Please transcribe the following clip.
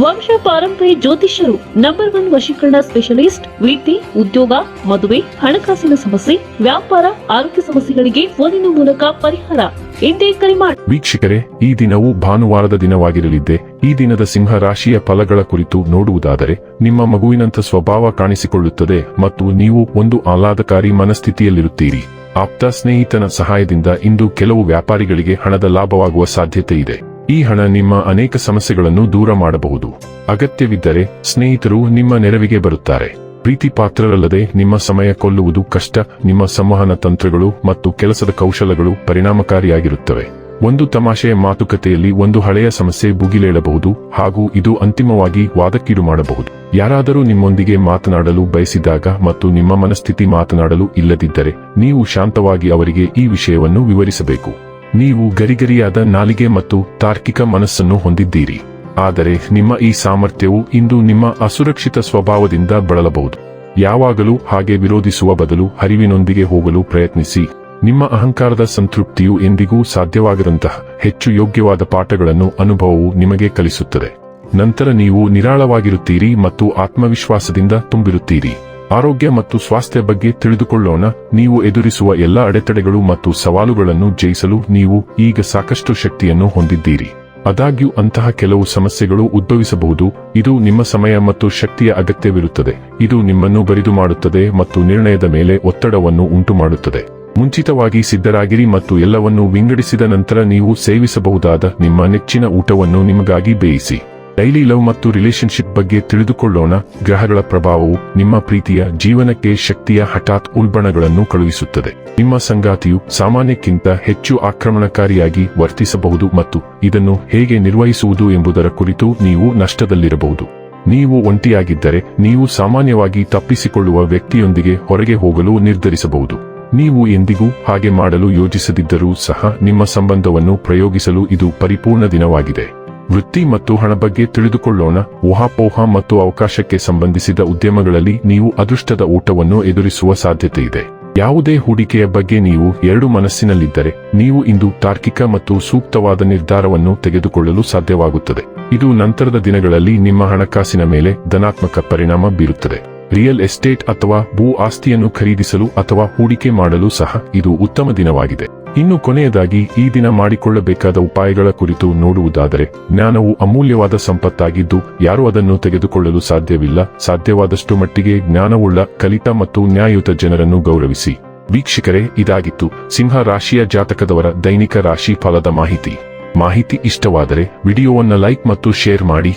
ವಂಶ ಪಾರಂಪರ್ಯ ಜ್ಯೋತಿಷ್ಯರು ನಂಬರ್ ಒನ್ ವಶೀಕರಣ ಸ್ಪೆಷಲಿಸ್ಟ್ ವಿದ್ಯೆ ಉದ್ಯೋಗ, ಮದುವೆ, ಹಣಕಾಸಿನ ಸಮಸ್ಯೆ, ವ್ಯಾಪಾರ, ಆರೋಗ್ಯ ಸಮಸ್ಯೆಗಳಿಗೆ ಫೋನಿನ ಮೂಲಕ ಪರಿಹಾರ. ಎಂದೇ ಕರೆ ಮಾಡಿ ವೀಕ್ಷಕರೇ, ಈ ದಿನವು ಭಾನುವಾರದ ದಿನವಾಗಿರಲಿದ್ದೆ. ಈ ದಿನದ ಸಿಂಹ ರಾಶಿಯ ಫಲಗಳ ಕುರಿತು ನೋಡುವುದಾದರೆ, ನಿಮ್ಮ ಮಗುವಿನಂಥ ಸ್ವಭಾವ ಕಾಣಿಸಿಕೊಳ್ಳುತ್ತದೆ ಮತ್ತು ನೀವು ಒಂದು ಆಹ್ಲಾದಕಾರಿ ಮನಸ್ಥಿತಿಯಲ್ಲಿರುತ್ತೀರಿ. ಆಪ್ತ ಸ್ನೇಹಿತನ ಸಹಾಯದಿಂದ ಇಂದು ಕೆಲವು ವ್ಯಾಪಾರಿಗಳಿಗೆ ಹಣದ ಲಾಭವಾಗುವ ಸಾಧ್ಯತೆ ಇದೆ. ಈ ಹಣ ನಿಮ್ಮ ಅನೇಕ ಸಮಸ್ಯೆಗಳನ್ನು ದೂರ ಮಾಡಬಹುದು. ಅಗತ್ಯವಿದ್ದರೆ ಸ್ನೇಹಿತರು ನಿಮ್ಮ ನೆರವಿಗೆ ಬರುತ್ತಾರೆ. ಪ್ರೀತಿ ಪಾತ್ರರಲ್ಲದೆ ನಿಮ್ಮ ಸಮಯ ಕೊಲ್ಲುವುದು ಕಷ್ಟ, ನಿಮ್ಮ ಸಂವಹನ ತಂತ್ರಗಳು ಮತ್ತು ಕೆಲಸದ ಕೌಶಲಗಳು ಪರಿಣಾಮಕಾರಿಯಾಗಿರುತ್ತವೆ. ಒಂದು ತಮಾಷೆಯ ಮಾತುಕತೆಯಲ್ಲಿ ಒಂದು ಹಳೆಯ ಸಮಸ್ಯೆ ಭುಗಿಲೇಳಬಹುದು ಹಾಗೂ ಇದು ಅಂತಿಮವಾಗಿ ವಾದಕ್ಕೀಡು ಮಾಡಬಹುದು. ಯಾರಾದರೂ ನಿಮ್ಮೊಂದಿಗೆ ಮಾತನಾಡಲು ಬಯಸಿದಾಗ ಮತ್ತು ನಿಮ್ಮ ಮನಸ್ಥಿತಿ ಮಾತನಾಡಲು ಇಲ್ಲದಿದ್ದರೆ, ನೀವು ಶಾಂತವಾಗಿ ಅವರಿಗೆ ಈ ವಿಷಯವನ್ನು ವಿವರಿಸಬೇಕು. ನೀವು ಗರಿಗರಿಯಾದ ನಾಲಿಗೆ ಮತ್ತು ತಾರ್ಕಿಕ ಮನಸ್ಸನ್ನು ಹೊಂದಿದ್ದೀರಿ. ಆದರೆ ನಿಮ್ಮ ಈ ಸಾಮರ್ಥ್ಯವು ಇಂದು ನಿಮ್ಮ ಅಸುರಕ್ಷಿತ ಸ್ವಭಾವದಿಂದ ಬಳಲಬಹುದು. ಯಾವಾಗಲೂ ಹಾಗೆ ವಿರೋಧಿಸುವ ಬದಲು ಹರಿವಿನೊಂದಿಗೆ ಹೋಗಲು ಪ್ರಯತ್ನಿಸಿ. ನಿಮ್ಮ ಅಹಂಕಾರದ ಸಂತೃಪ್ತಿಯು ಎಂದಿಗೂ ಸಾಧ್ಯವಾಗದಂತಹ ಹೆಚ್ಚು ಯೋಗ್ಯವಾದ ಪಾಠಗಳನ್ನು ಅನುಭವವು ನಿಮಗೆ ಕಲಿಸುತ್ತದೆ. ನಂತರ ನೀವು ನಿರಾಳವಾಗಿರುತ್ತೀರಿ ಮತ್ತು ಆತ್ಮವಿಶ್ವಾಸದಿಂದ ತುಂಬಿರುತ್ತೀರಿ. ಆರೋಗ್ಯ ಮತ್ತು ಸ್ವಾಸ್ಥ್ಯ ಬಗ್ಗೆ ತಿಳಿದುಕೊಳ್ಳೋಣ. ನೀವು ಎದುರಿಸುವ ಎಲ್ಲ ಅಡೆತಡೆಗಳು ಮತ್ತು ಸವಾಲುಗಳನ್ನು ಜಯಿಸಲು ನೀವು ಈಗ ಸಾಕಷ್ಟು ಶಕ್ತಿಯನ್ನು ಹೊಂದಿದ್ದೀರಿ. ಆದಾಗ್ಯೂ ಅಂತಹ ಕೆಲವು ಸಮಸ್ಯೆಗಳು ಉದ್ಭವಿಸಬಹುದು. ಇದು ನಿಮ್ಮ ಸಮಯ ಮತ್ತು ಶಕ್ತಿಯ ಅಗತ್ಯವಿರುತ್ತದೆ. ಇದು ನಿಮ್ಮನ್ನು ಬರಿದು ಮಾಡುತ್ತದೆ ಮತ್ತು ನಿರ್ಣಯದ ಮೇಲೆ ಒತ್ತಡವನ್ನು ಉಂಟುಮಾಡುತ್ತದೆ. ಮುಂಚಿತವಾಗಿ ಸಿದ್ಧರಾಗಿರಿ ಮತ್ತು ಎಲ್ಲವನ್ನೂ ವಿಂಗಡಿಸಿದ ನಂತರ ನೀವು ಸೇವಿಸಬಹುದಾದ ನಿಮ್ಮ ನೆಚ್ಚಿನ ಊಟವನ್ನು ನಿಮಗಾಗಿ ಬೇಯಿಸಿ. ಡೈಲಿ ಲವ್ ಮತ್ತು ರಿಲೇಶನ್ಶಿಪ್ ಬಗ್ಗೆ ತಿಳಿದುಕೊಳ್ಳೋಣ. ಗ್ರಹಗಳ ಪ್ರಭಾವವು ನಿಮ್ಮ ಪ್ರೀತಿಯ ಜೀವನಕ್ಕೆ ಶಕ್ತಿಯ ಹಠಾತ್ ಉಲ್ಬಣಗಳನ್ನು ಕಳುಹಿಸುತ್ತದೆ. ನಿಮ್ಮ ಸಂಗಾತಿಯು ಸಾಮಾನ್ಯಕ್ಕಿಂತ ಹೆಚ್ಚು ಆಕ್ರಮಣಕಾರಿಯಾಗಿ ವರ್ತಿಸಬಹುದು ಮತ್ತು ಇದನ್ನು ಹೇಗೆ ನಿರ್ವಹಿಸುವುದು ಎಂಬುದರ ಕುರಿತು ನೀವು ನಷ್ಟದಲ್ಲಿರಬಹುದು. ನೀವು ಒಂಟಿಯಾಗಿದ್ದರೆ ನೀವು ಸಾಮಾನ್ಯವಾಗಿ ತಪ್ಪಿಸಿಕೊಳ್ಳುವ ವ್ಯಕ್ತಿಯೊಂದಿಗೆ ಹೊರಗೆ ಹೋಗಲು ನಿರ್ಧರಿಸಬಹುದು. ನೀವು ಎಂದಿಗೂ ಹಾಗೆ ಮಾಡಲು ಯೋಜಿಸದಿದ್ದರೂ ಸಹ ನಿಮ್ಮ ಸಂಬಂಧವನ್ನು ಪ್ರಯೋಗಿಸಲು ಇದು ಪರಿಪೂರ್ಣ ದಿನವಾಗಿದೆ. ವೃತ್ತಿ ಮತ್ತು ಹಣ ಬಗ್ಗೆ ತಿಳಿದುಕೊಳ್ಳೋಣ. ಊಹಾಪೋಹ ಮತ್ತು ಅವಕಾಶಕ್ಕೆ ಸಂಬಂಧಿಸಿದ ಉದ್ಯಮಗಳಲ್ಲಿ ನೀವು ಅದೃಷ್ಟದ ಊಟವನ್ನು ಎದುರಿಸುವ ಸಾಧ್ಯತೆ ಇದೆ. ಯಾವುದೇ ಹೂಡಿಕೆಯ ಬಗ್ಗೆ ನೀವು ಎರಡು ಮನಸ್ಸಿನಲ್ಲಿದ್ದರೆ, ನೀವು ಇಂದು ತಾರ್ಕಿಕ ಮತ್ತು ಸೂಕ್ತವಾದ ನಿರ್ಧಾರವನ್ನು ತೆಗೆದುಕೊಳ್ಳಲು ಸಾಧ್ಯವಾಗುತ್ತದೆ. ಇದು ನಂತರದ ದಿನಗಳಲ್ಲಿ ನಿಮ್ಮ ಹಣಕಾಸಿನ ಮೇಲೆ ಧನಾತ್ಮಕ ಪರಿಣಾಮ ಬೀರುತ್ತದೆ. ರಿಯಲ್ ಎಸ್ಟೇಟ್ ಅಥವಾ ಭೂ ಆಸ್ತಿಯನ್ನು ಖರೀದಿಸಲು ಅಥವಾ ಹೂಡಿಕೆ ಮಾಡಲು ಸಹ ಇದು ಉತ್ತಮ ದಿನವಾಗಿದೆ. ಇನ್ನು ಕೊನೆಯದಾಗಿ, ಈ ದಿನ ಮಾಡಿಕೊಳ್ಳಬೇಕಾದ ಉಪಾಯಗಳ ಕುರಿತು ನೋಡುವುದಾದರೆ, ಜ್ಞಾನವು ಅಮೂಲ್ಯವಾದ ಸಂಪತ್ತಾಗಿದ್ದು, ಯಾರು ಅದನ್ನು ತೆಗೆದುಕೊಳ್ಳಲು ಸಾಧ್ಯವಿಲ್ಲ. ಸಾಧ್ಯವಾದಷ್ಟು ಮಟ್ಟಿಗೆ ಜ್ಞಾನವುಳ್ಳ, ಕಲಿತ ಮತ್ತು ನ್ಯಾಯಯುತ ಜನರನ್ನು ಗೌರವಿಸಿ. ವೀಕ್ಷಕರೇ, ಇದಾಗಿತ್ತು ಸಿಂಹ ರಾಶಿಯ ಜಾತಕದವರ ದೈನಿಕ ರಾಶಿ ಫಲದ ಮಾಹಿತಿ. ಮಾಹಿತಿ ಇಷ್ಟವಾದರೆ, ವಿಡಿಯೋವನ್ನು ಲೈಕ್ ಮತ್ತು ಶೇರ್ ಮಾಡಿ.